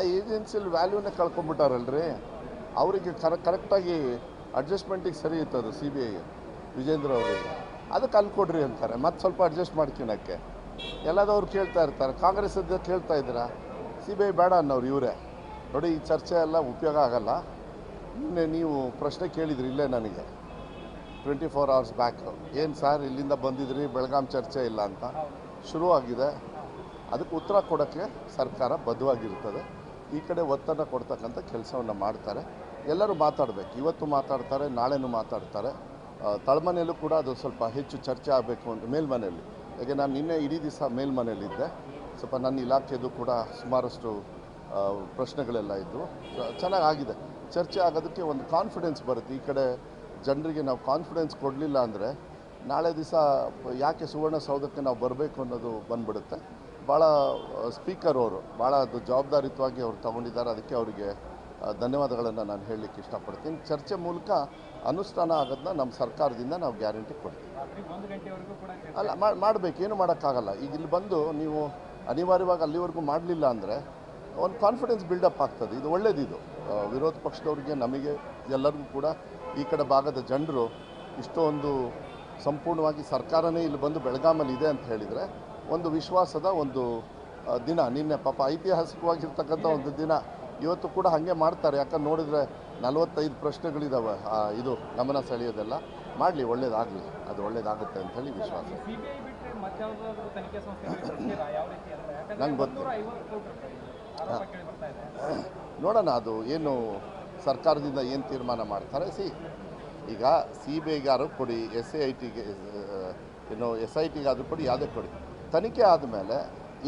ಏಜೆನ್ಸಿಯಲ್ಲಿ ವ್ಯಾಲ್ಯೂನೇ ಕಳ್ಕೊಂಬಿಟ್ಟಾರಲ್ರಿ ಅವರಿಗೆ ಕರ, ಕರೆಕ್ಟಾಗಿ ಅಡ್ಜಸ್ಟ್ಮೆಂಟಿಗೆ ಸರಿ ಇತ್ತು ಸಿ ಬಿ ಐ. ವಿಜೇಂದ್ರ ಅವರಿಗೆ. ಅದಕ್ಕೆ ಅಲ್ಲಿ ಕೊಡ್ರಿ ಅಂತಾರೆ. ಮತ್ತೆ ಸ್ವಲ್ಪ ಅಡ್ಜಸ್ಟ್ ಮಾಡ್ಕೊಳಕ್ಕೆ. ಎಲ್ಲದವ್ರು ಕೇಳ್ತಾ ಇರ್ತಾರೆ. ಕಾಂಗ್ರೆಸ್ ಅದ ಕೇಳ್ತಾ ಇದ್ದೀರಾ? ಸಿ ಬಿ ಐ ಬೇಡ ಅನ್ನೋರು ಇವರೇ. ನೋಡಿ, ಈ ಚರ್ಚೆ ಎಲ್ಲ ಉಪಯೋಗ ಆಗಲ್ಲ. ನಿನ್ನೆ ನೀವು ಪ್ರಶ್ನೆ ಕೇಳಿದ್ರಿ ಇಲ್ಲೇ ನನಗೆ. ಟ್ವೆಂಟಿ ಫೋರ್ ಅವರ್ಸ್ ಬ್ಯಾಕ್ ಏನು ಸರ್ ಇಲ್ಲಿಂದ ಬಂದಿದ್ರಿ? ಬೆಳಗಾಂ ಚರ್ಚೆ ಇಲ್ಲ ಅಂತ. ಶುರುವಾಗಿದೆ. ಅದಕ್ಕೆ ಉತ್ತರ ಕೊಡೋಕ್ಕೆ ಸರ್ಕಾರ ಬದ್ಧವಾಗಿರ್ತದೆ. ಈ ಕಡೆ ಒತ್ತನ್ನು ಕೊಡ್ತಕ್ಕಂಥ ಕೆಲಸವನ್ನು ಮಾಡ್ತಾರೆ. ಎಲ್ಲರೂ ಮಾತಾಡಬೇಕು. ಇವತ್ತು ಮಾತಾಡ್ತಾರೆ, ನಾಳೆನೂ ಮಾತಾಡ್ತಾರೆ. ತಳಮನೆಯಲ್ಲೂ ಕೂಡ ಅದು ಸ್ವಲ್ಪ ಹೆಚ್ಚು ಚರ್ಚೆ ಆಗಬೇಕು ಅಂತ ಮೇಲ್ಮನೆಯಲ್ಲಿ. ಯಾಕೆ ನಾನು ನಿನ್ನೆ ಇಡೀ ದಿವಸ ಮೇಲ್ಮನೆಯಲ್ಲಿದ್ದೆ ಸ್ವಲ್ಪ ನನ್ನ ಇಲಾಖೆದು ಕೂಡ ಸುಮಾರಷ್ಟು ಪ್ರಶ್ನೆಗಳೆಲ್ಲ ಇದ್ದವು ಚೆನ್ನಾಗಾಗಿದೆ. ಚರ್ಚೆ ಆಗೋದಕ್ಕೆ ಒಂದು ಕಾನ್ಫಿಡೆನ್ಸ್ ಬರುತ್ತೆ. ಈ ಕಡೆ ಜನರಿಗೆ ನಾವು ಕಾನ್ಫಿಡೆನ್ಸ್ ಕೊಡಲಿಲ್ಲ ಅಂದರೆ ನಾಳೆ ದಿವಸ ಯಾಕೆ ಸುವರ್ಣಸೌಧಕ್ಕೆ ನಾವು ಬರಬೇಕು ಅನ್ನೋದು ಬಂದ್ಬಿಡುತ್ತೆ. ಭಾಳ ಸ್ಪೀಕರ್ ಅವರು ಭಾಳ ಅದು ಜವಾಬ್ದಾರಿಯುತವಾಗಿ ಅವ್ರು ತಗೊಂಡಿದ್ದಾರೆ. ಅದಕ್ಕೆ ಅವರಿಗೆ ಧನ್ಯವಾದಗಳನ್ನು ನಾನು ಹೇಳಲಿಕ್ಕೆ ಇಷ್ಟಪಡ್ತೀನಿ. ಚರ್ಚೆ ಮೂಲಕ ಅನುಷ್ಠಾನ ಆಗೋದನ್ನ ನಮ್ಮ ಸರ್ಕಾರದಿಂದ ನಾವು ಗ್ಯಾರಂಟಿ ಕೊಡ್ತೀವಿ. ಅಲ್ಲ ಮಾಡಬೇಕು. ಏನು ಮಾಡೋಕ್ಕಾಗಲ್ಲ. ಈಗ ಇಲ್ಲಿ ಬಂದು ನೀವು ಅನಿವಾರ್ಯವಾಗಿ ಅಲ್ಲಿವರೆಗೂ ಮಾಡಲಿಲ್ಲ ಅಂದರೆ ಒಂದು ಕಾನ್ಫಿಡೆನ್ಸ್ ಬಿಲ್ಡಪ್ ಆಗ್ತದೆ. ಇದು ಒಳ್ಳೇದಿದು ವಿರೋಧ ಪಕ್ಷದವ್ರಿಗೆ ನಮಗೆ ಎಲ್ಲರಿಗೂ ಕೂಡ ಈ ಕಡೆ ಭಾಗದ ಜನರು ಇಷ್ಟೊಂದು ಸಂಪೂರ್ಣವಾಗಿ ಸರ್ಕಾರನೇ ಇಲ್ಲಿ ಬಂದು ಬೆಳಗಾಮಲ್ಲಿ ಇದೆ ಅಂತ ಹೇಳಿದರೆ ಒಂದು ವಿಶ್ವಾಸದ ಒಂದು ದಿನ. ನಿನ್ನೆ ಪಾಪ ಐತಿಹಾಸಿಕವಾಗಿರ್ತಕ್ಕಂಥ ಒಂದು ದಿನ. ಇವತ್ತು ಕೂಡ ಹಾಗೆ ಮಾಡ್ತಾರೆ. ಯಾಕಂದ್ರೆ ನೋಡಿದರೆ ನಲವತ್ತೈದು ಪ್ರಶ್ನೆಗಳಿದ್ದಾವೆ ಇದು ಗಮನ ಸೆಳೆಯೋದೆಲ್ಲ. ಮಾಡಲಿ ಒಳ್ಳೇದಾಗಲಿ. ಅದು ಒಳ್ಳೇದಾಗುತ್ತೆ ಅಂತ ಹೇಳಿ ವಿಶ್ವಾಸ. ನಂಗೆ ಗೊತ್ತು. ನೋಡೋಣ ಅದು ಏನು ಸರ್ಕಾರದಿಂದ ಏನು ತೀರ್ಮಾನ ಮಾಡ್ತಾರೆ. ಸಿ ಈಗ ಸಿ ಬಿ ಐಗಾರು ಕೊಡಿ ಎಸ್ ಐ ಟಿಗೆ ಏನು ಎಸ್ ಐ ಟಿಗಾದರೂ ಕೊಡಿ ಯಾವುದೇ ಕೊಡಿ. ತನಿಖೆ ಆದಮೇಲೆ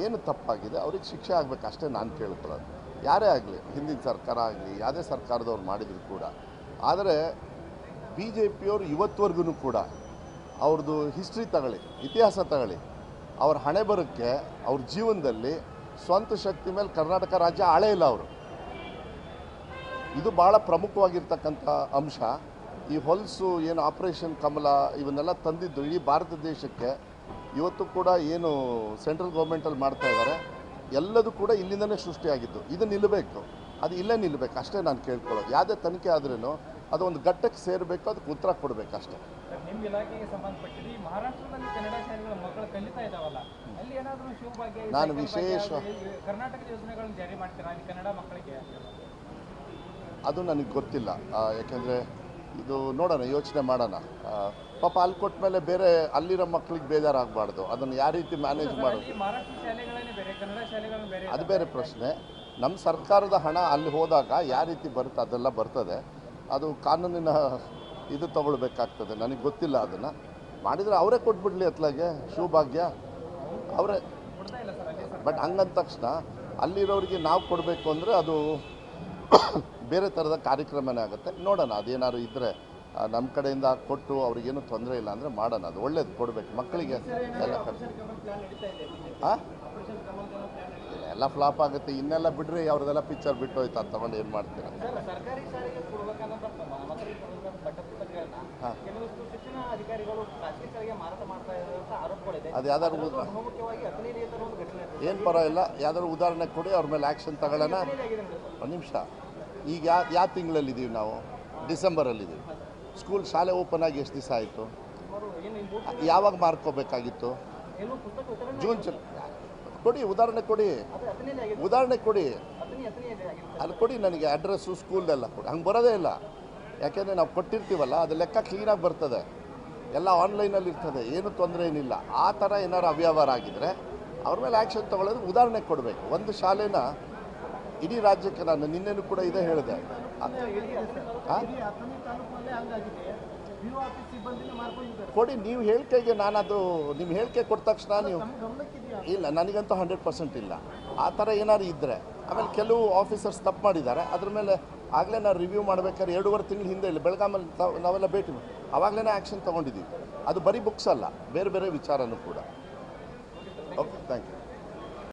ಏನು ತಪ್ಪಾಗಿದೆ? ಅವ್ರಿಗೆ ಶಿಕ್ಷೆ ಆಗಬೇಕು ಅಷ್ಟೇ ನಾನು ಕೇಳ್ಕೊಳ್ಳೋದು. ಯಾರೇ ಆಗಲಿ, ಹಿಂದಿನ ಸರ್ಕಾರ ಆಗಲಿ, ಯಾವುದೇ ಸರ್ಕಾರದವ್ರು ಮಾಡಿದ್ರು ಕೂಡ. ಆದರೆ ಬಿ ಜೆ ಪಿಯವರು ಇವತ್ತುವರೆಗೂ ಕೂಡ ಅವ್ರದ್ದು ಹಿಸ್ಟ್ರಿ ತಗೊಳ್ಳಿ, ಇತಿಹಾಸ ತಗೊಳ್ಳಿ. ಅವ್ರ ಹಣೆ ಬರೋಕ್ಕೆ ಅವ್ರ ಜೀವನದಲ್ಲಿ ಸ್ವಂತ ಶಕ್ತಿ ಮೇಲೆ ಕರ್ನಾಟಕ ರಾಜ್ಯ ಆಳೇ ಇಲ್ಲ ಅವರು. ಇದು ಭಾಳ ಪ್ರಮುಖವಾಗಿರ್ತಕ್ಕಂಥ ಅಂಶ. ಈ ಹೊಲಸು ಏನು ಆಪರೇಷನ್ ಕಮಲ ಇವನ್ನೆಲ್ಲ ತಂದಿದ್ದು ಇಡೀ ಭಾರತ ದೇಶಕ್ಕೆ ಇವತ್ತು ಕೂಡ ಏನು ಸೆಂಟ್ರಲ್ ಗೌರ್ಮೆಂಟಲ್ಲಿ ಮಾಡ್ತಾ ಇದ್ದಾರೆ ಎಲ್ಲದೂ ಕೂಡ ಇಲ್ಲಿಂದಲೇ ಸೃಷ್ಟಿಯಾಗಿದ್ದು. ಇದು ನಿಲ್ಲಬೇಕು ಅದು ಇಲ್ಲೇ ನಿಲ್ಲಬೇಕು ಅಷ್ಟೇ ನಾನು ಕೇಳ್ಕೊಳ್ಳೋದು. ಯಾವುದೇ ತನಿಖೆ ಆದ್ರೂ ಅದು ಒಂದು ಘಟ್ಟಕ್ಕೆ ಸೇರಬೇಕು ಅದಕ್ಕೆ ಉತ್ತರ ಕೊಡಬೇಕು ಅಷ್ಟೇ. ನಿಮ್ಮ ಇಲಾಖೆಗೆ ಸಂಬಂಧಪಟ್ಟಿದ್ದು ಮಹಾರಾಷ್ಟ್ರದಲ್ಲಿ ಕನ್ನಡ ಶಾಲೆಗಳ ಮಕ್ಕಳು ಕಲಿತಾ ಇದಾವಲ್ಲ ಅಲ್ಲಿ ಏನಾದರೂ ಶಿವಭಾಗ್ಯ ನಾನು ವಿಶೇಷ- ಭಾಗ್ಯ, ಕರ್ನಾಟಕದ ಯೋಜನೆಗಳನ್ನು ಜಾರಿ ಮಾಡ್ತೀರಾ ಅಲ್ಲಿ ಕನ್ನಡ ಮಕ್ಕಳಿಗೆ? ಅದು ನನಗೆ ಗೊತ್ತಿಲ್ಲ. ಯಾಕೆಂದರೆ ಇದು ನೋಡೋಣ ಯೋಚನೆ ಮಾಡೋಣ. ಪಾಪ ಅಲ್ಲಿ ಕೊಟ್ಟ ಮೇಲೆ ಬೇರೆ ಅಲ್ಲಿರೋ ಮಕ್ಕಳಿಗೆ ಬೇಜಾರಾಗಬಾರ್ದು. ಅದನ್ನು ಯಾವ ರೀತಿ ಮ್ಯಾನೇಜ್ ಮಾಡೋದು? ಅದು ಬೇರೆ ಪ್ರಶ್ನೆ. ನಮ್ಮ ಸರ್ಕಾರದ ಹಣ ಅಲ್ಲಿ ಹೋದಾಗ ಯಾವ ರೀತಿ ಬರುತ್ತೆ ಅದೆಲ್ಲ ಬರ್ತದೆ. ಅದು ಕಾನೂನಿನ ಇದು ತಗೊಳ್ಬೇಕಾಗ್ತದೆ. ನನಗೆ ಗೊತ್ತಿಲ್ಲ ಅದನ್ನು. ಮಾಡಿದರೆ ಅವರೇ ಕೊಟ್ಬಿಡ್ಲಿ ಅತ್ಲಾಗೆ ಶಿವಭಾಗ್ಯ ಅವರೇ. ಬಟ್ ಹಂಗಂದ ತಕ್ಷಣ ಅಲ್ಲಿರೋರಿಗೆ ನಾವು ಕೊಡಬೇಕು ಅಂದರೆ ಅದು ಬೇರೆ ಥರದ ಕಾರ್ಯಕ್ರಮನೇ ಆಗುತ್ತೆ. ನೋಡೋಣ ಅದೇನಾದ್ರು ಇದ್ದರೆ ನಮ್ಮ ಕಡೆಯಿಂದ ಕೊಟ್ಟು ಅವ್ರಿಗೇನು ತೊಂದರೆ ಇಲ್ಲ ಅಂದರೆ ಮಾಡೋಣ. ಅದು ಒಳ್ಳೇದು ಕೊಡಬೇಕು. ಮಕ್ಕಳಿಗೆ ಎಲ್ಲ ಹಾಂ ಎಲ್ಲ ಫ್ಲಾಪ್ ಆಗುತ್ತೆ. ಇನ್ನೆಲ್ಲ ಬಿಡ್ರಿ ಅವ್ರದ್ದೆಲ್ಲ ಪಿಕ್ಚರ್ ಬಿಟ್ಟು ಹೋಯ್ತು ಅದು ತಗೊಂಡು ಏನು ಮಾಡ್ತೀರ? ಅದು ಯಾವ್ದಾದ್ರು ಏನು ಪರವಾಗಿಲ್ಲ. ಯಾವ್ದಾದ್ರು ಉದಾಹರಣೆ ಕೊಡಿ ಅವ್ರ ಮೇಲೆ ಆ್ಯಕ್ಷನ್ ತಗೊಳ್ಳೋಣ. ಒಂದು ನಿಮಿಷ. ಈಗ ಯಾವ ಯಾವ ತಿಂಗಳಲ್ಲಿದ್ದೀವಿ ನಾವು? ಡಿಸೆಂಬರಲ್ಲಿದ್ದೀವಿ. ಸ್ಕೂಲ್ ಶಾಲೆ ಓಪನ್ ಆಗಿ ಎಷ್ಟು ದಿವಸ ಆಯಿತು? ಯಾವಾಗ ಮಾರ್ಕೋಬೇಕಾಗಿತ್ತು? ಜೂನ್ ಜುಲೈ ಕೊಡಿ, ಉದಾಹರಣೆ ಕೊಡಿ. ಉದಾಹರಣೆ ಕೊಡಿ. ಅಲ್ಲಿ ಕೊಡಿ ನನಗೆ ಅಡ್ರೆಸ್ಸು, ಸ್ಕೂಲ್ದೆಲ್ಲ ಕೊಡಿ. ಹಂಗೆ ಬರೋದೇ ಇಲ್ಲ. ಯಾಕೆಂದರೆ ನಾವು ಕೊಟ್ಟಿರ್ತೀವಲ್ಲ, ಅದು ಲೆಕ್ಕ ಕ್ಲೀನಾಗಿ ಬರ್ತದೆ. ಎಲ್ಲ ಆನ್ಲೈನಲ್ಲಿ ಇರ್ತದೆ. ಏನು ತೊಂದರೆ ಏನಿಲ್ಲ. ಆ ಥರ ಏನಾರು ಅವ್ಯವಹಾರ ಆಗಿದ್ದರೆ ಅವ್ರ ಮೇಲೆ ಆ್ಯಕ್ಷನ್ ತೊಗೊಳ್ಳೋದು ಉದಾಹರಣೆ ಕೊಡಬೇಕು. ಒಂದು ಶಾಲೆನ ಇಡೀ ರಾಜ್ಯಕ್ಕೆ ನಾನು ನಿನ್ನೆನೂ ಕೂಡ ಇದೇ ಹೇಳಿದೆ? ಕೊಡಿ, ನೀವು ಹೇಳಿಕೆಗೆ ನಾನು ಅದು ನಿಮ್ಮ ಹೇಳಿಕೆ ಕೊಟ್ಟ ತಕ್ಷಣ ನೀವು ಇಲ್ಲ, ನನಗಂತೂ ಹಂಡ್ರೆಡ್ ಪರ್ಸೆಂಟ್ ಇಲ್ಲ. ಆ ಥರ ಏನಾದ್ರು ಇದ್ದರೆ ಆಮೇಲೆ ಕೆಲವು ಆಫೀಸರ್ಸ್ ತಪ್ಪು ಮಾಡಿದ್ದಾರೆ. ಅದ್ರ ಮೇಲೆ ಆಗಲೇ ನಾನು ರಿವ್ಯೂ ಮಾಡ್ಬೇಕಾದ್ರೆ ಎರಡೂವರೆ ತಿಂಗಳ ಹಿಂದೆ ಇಲ್ಲ ಬೆಳಗಾಮಲ್ಲಿ ನಾವೆಲ್ಲ ಭೇಟಿ ಆವಾಗಲೇ ಆ್ಯಕ್ಷನ್ ತೊಗೊಂಡಿದ್ದೀವಿ. ಅದು ಬರೀ ಬುಕ್ಸ್ ಅಲ್ಲ, ಬೇರೆ ಬೇರೆ ವಿಚಾರನೂ ಕೂಡ. Okay thank you